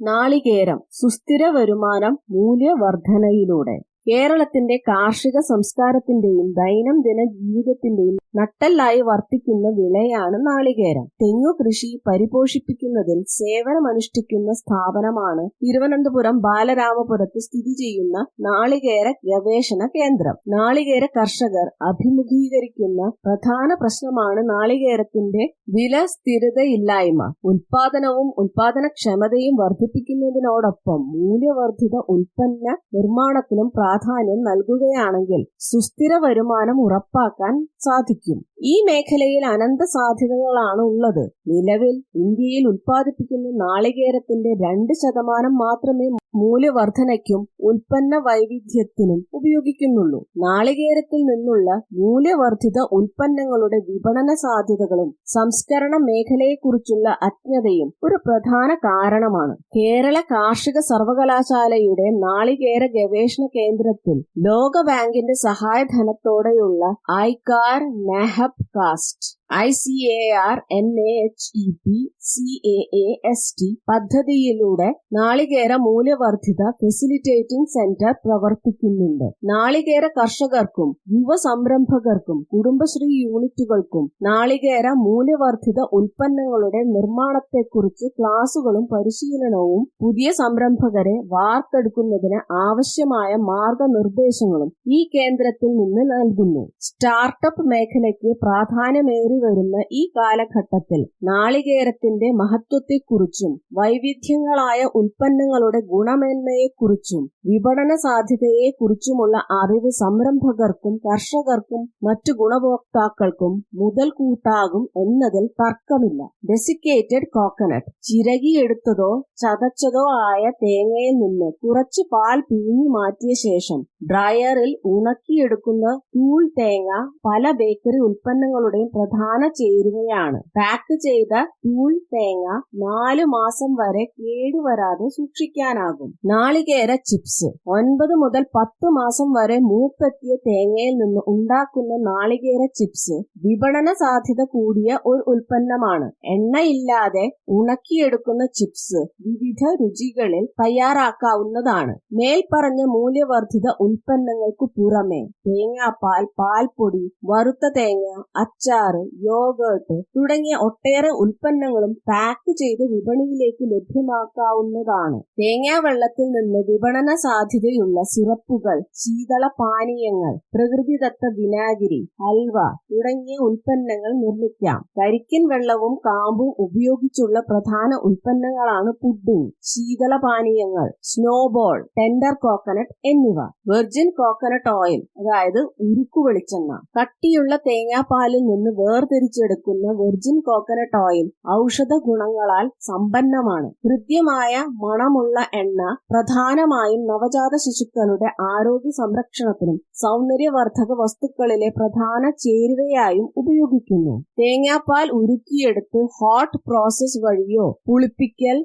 നാളികേരം സുസ്ഥിര വരുമാനം മൂല്യവർധനയിലൂടെ കേരളത്തിന്റെ കാർഷിക സംസ്കാരത്തിന്റെയും ദൈനംദിന ജീവിതത്തിന്റെയും നട്ടല്ലായി വർത്തിക്കുന്ന വിളയാണ് നാളികേരം. തെങ്ങു കൃഷി പരിപോഷിപ്പിക്കുന്നതിൽ സേവനമനുഷ്ഠിക്കുന്ന സ്ഥാപനമാണ് തിരുവനന്തപുരം ബാലരാമപുരത്ത് സ്ഥിതി ചെയ്യുന്ന നാളികേര ഗവേഷണ കേന്ദ്രം. നാളികേര കർഷകർ അഭിമുഖീകരിക്കുന്ന പ്രധാന പ്രശ്നമാണ് നാളികേരത്തിന്റെ വില സ്ഥിരതയില്ലായ്മ. ഉൽപാദനവും ഉൽപാദനക്ഷമതയും വർദ്ധിപ്പിക്കുന്നതിനോടൊപ്പം മൂല്യവർദ്ധിത ഉൽപ്പന്ന നിർമ്മാണത്തിനും പ്രാധാന്യം നൽകുകയാണെങ്കിൽ സുസ്ഥിര വരുമാനം ഉറപ്പാക്കാൻ സാധിക്കും. ഈ മേഖലയിൽ അനന്ത സാധ്യതകളാണ് ഉള്ളത്. നിലവിൽ ഇന്ത്യയിൽ ഉൽപ്പാദിപ്പിക്കുന്ന നാളികേരത്തിന്റെ രണ്ട് ശതമാനം മാത്രമേ മൂല്യവർധനയ്ക്കും ഉൽപ്പന്ന വൈവിധ്യത്തിനും ഉപയോഗിക്കുന്നുള്ളൂ. നാളികേരത്തിൽ നിന്നുള്ള മൂല്യവർദ്ധിത ഉൽപ്പന്നങ്ങളുടെ വിപണന സാധ്യതകളും സംസ്കരണ മേഖലയെക്കുറിച്ചുള്ള അജ്ഞതയും ഒരു പ്രധാന കാരണമാണ്. കേരള കാർഷിക സർവകലാശാലയുടെ നാളികേര ഗവേഷണ കേന്ദ്രത്തിൽ ലോകബാങ്കിന്റെ സഹായധനത്തോടെയുള്ള ICAR NAHEP CAAST I C A R N A H E P C A A S T പദ്ധതിയിലൂടെ നാളികേര മൂല്യവർദ്ധിത ഫെസിലിറ്റേറ്റിംഗ് സെന്റർ പ്രവർത്തിക്കുന്നുണ്ട്. നാളികേര കർഷകർക്കും യുവ സംരംഭകർക്കും കുടുംബശ്രീ യൂണിറ്റുകൾക്കും നാളികേര മൂല്യവർദ്ധിത ഉൽപ്പന്നങ്ങളുടെ നിർമ്മാണത്തെക്കുറിച്ച് ക്ലാസുകളും പരിശീലനവും പുതിയ സംരംഭകരെ വാർത്തെടുക്കുന്നതിന് ആവശ്യമായ മാർഗനിർദ്ദേശങ്ങളും ഈ കേന്ദ്രത്തിൽ നിന്ന് നൽകുന്നു. സ്റ്റാർട്ടപ്പ് മേഖലയ്ക്ക് പ്രാധാന്യമേറി വരുന്ന ഈ കാലഘട്ടത്തിൽ നാളികേരത്തിന്റെ മഹത്വത്തെക്കുറിച്ചും വൈവിധ്യങ്ങളായ ഉൽപ്പന്നങ്ങളുടെ ഗുണമേന്മയെക്കുറിച്ചും വിപണന സാധ്യതയെക്കുറിച്ചുമുള്ള അറിവ് സംരംഭകർക്കും കർഷകർക്കും മറ്റു ഗുണഭോക്താക്കൾക്കും മുതൽ കൂട്ടാകും എന്നതിൽ തർക്കമില്ല. ഡെസിക്കേറ്റഡ് കോക്കനട്ട് ചിരകിയെടുത്തതോ ചതച്ചതോ ആയ തേങ്ങയിൽ നിന്ന് കുറച്ച് പാൽ പിഴിഞ്ഞു മാറ്റിയ ശേഷം ഡ്രയറിൽ ഉണക്കിയെടുക്കുന്ന തൂൾ തേങ്ങ പല ബേക്കറി ഉൽപ്പന്നങ്ങളുടെയും പ്രധാന ചേരുവയാണ് പാക്ക് ചെയ്ത തൂൾ തേങ്ങ നാലു മാസം വരെ കേടുവരാതെ സൂക്ഷിക്കാനാകും. നാളികേര ചിപ്സ്. ഒൻപത് മുതൽ പത്ത് മാസം വരെ മൂപ്പെത്തിയ തേങ്ങയിൽ നിന്ന് ഉണ്ടാക്കുന്ന നാളികേര ചിപ്സ് വിപണന സാധ്യത കൂടിയ ഒരു ഉൽപ്പന്നമാണ്. എണ്ണയില്ലാതെ ഉണക്കിയെടുക്കുന്ന ചിപ്സ് വിവിധ രുചികളിൽ തയ്യാറാക്കാവുന്നതാണ്. മേൽപ്പറഞ്ഞ മൂല്യവർദ്ധിത ഉൽപ്പന്നങ്ങൾക്കു പുറമെ തേങ്ങാപ്പാൽ പാൽപ്പൊടി വറുത്ത തേങ്ങ അച്ചാറ് യോഗേർട്ട് തുടങ്ങിയ ഒട്ടേറെ ഉൽപ്പന്നങ്ങളും പാക്ക് ചെയ്ത് വിപണിയിലേക്ക് ലഭ്യമാക്കാവുന്നതാണ്. തേങ്ങാ വെള്ളത്തിൽ നിന്ന് വിപണന സാധ്യതയുള്ള സിറപ്പുകൾ ശീതള പാനീയങ്ങൾ പ്രകൃതിദത്ത വിനാഗിരി ഹൽവ തുടങ്ങിയ ഉൽപ്പന്നങ്ങൾ നിർമ്മിക്കാം. കരിക്കൻ വെള്ളവും കാമ്പും ഉപയോഗിച്ചുള്ള പ്രധാന ഉൽപ്പന്നങ്ങളാണ് പുഡിംഗ്. ശീതള പാനീയങ്ങൾ സ്നോബോൾ ടെൻഡർ കോക്കനട്ട് എന്നിവ. വെർജിൻ കോക്കനട്ട് ഓയിൽ അതായത് ഉരുക്കു വെളിച്ചെണ്ണ. കട്ടിയുള്ള തേങ്ങാപ്പാലിൽ നിന്ന് വേർതിരിച്ചെടുക്കുന്ന വെർജിൻ കോക്കനട്ട് ഓയിൽ ഔഷധ ഗുണങ്ങളാൽ സമ്പന്നമാണ്. കൃത്യമായ മണമുള്ള എണ്ണ പ്രധാനമായും നവജാത ശിശുക്കളുടെ ആരോഗ്യ സംരക്ഷണത്തിനും സൗന്ദര്യവർദ്ധക വസ്തുക്കളിലെ പ്രധാന ചേരുവയായും ഉപയോഗിക്കുന്നു. തേങ്ങാപ്പാൽ ഉരുക്കിയെടുത്ത് ഹോട്ട് പ്രോസസ് വഴിയോ പുളിപ്പിക്കൽ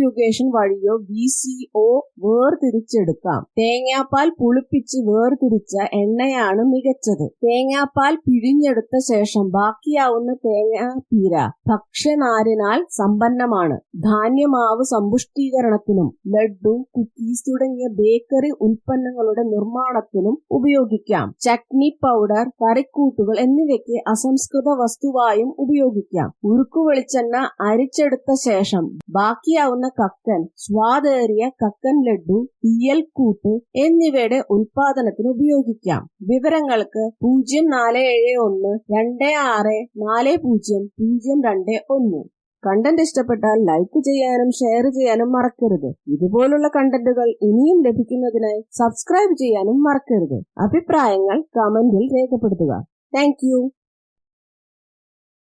സെൻട്രിഫ്യൂഗേഷൻ വഴിയോ വി സി ഒ വേർതിരിച്ചെടുക്കാം. തേങ്ങാപ്പാൽ പുളിപ്പിച്ച് വേർതിരിച്ച എണ്ണയാണ് മികച്ചത്. തേങ്ങാപ്പാൽ പിഴിഞ്ഞെടുത്ത ശേഷം ബാക്കിയാവുന്ന തേങ്ങാപ്പീര ഭക്ഷ്യനാരിനാൽ സമ്പന്നമാണ്. ധാന്യമാവ് സമ്പുഷ്ടീകരണത്തിനും ലഡു കുക്കീസ് തുടങ്ങിയ ബേക്കറി ഉൽപ്പന്നങ്ങളുടെ നിർമ്മാണത്തിനും ഉപയോഗിക്കാം. ചട്നി പൗഡർ കറിക്കൂട്ടുകൾ എന്നിവയ്ക്ക് അസംസ്കൃത വസ്തുവായും ഉപയോഗിക്കാം. ഉരുക്കു വെളിച്ചെണ്ണ അരിച്ചെടുത്ത ശേഷം ബാക്കിയാവുന്ന കക്കൻ സ്വാദേറിയ കക്കൻ ലഡു തീയൽക്കൂട്ട് എന്നിവയുടെ ഉൽപാദനത്തിന് ഉപയോഗിക്കാം. വിവരങ്ങൾക്ക് പൂജ്യം നാല് ഏഴ് ഒന്ന് രണ്ട് ആറ് നാല് പൂജ്യം പൂജ്യം രണ്ട് ഒന്ന്. കണ്ടന്റ് ഇഷ്ടപ്പെട്ടാൽ ലൈക്ക് ചെയ്യാനും ഷെയർ ചെയ്യാനും മറക്കരുത്. ഇതുപോലുള്ള കണ്ടന്റുകൾ ഇനിയും ലഭിക്കുന്നതിനായി സബ്സ്ക്രൈബ് ചെയ്യാനും മറക്കരുത്. അഭിപ്രായങ്ങൾ കമന്റിൽ രേഖപ്പെടുത്തുക. താങ്ക്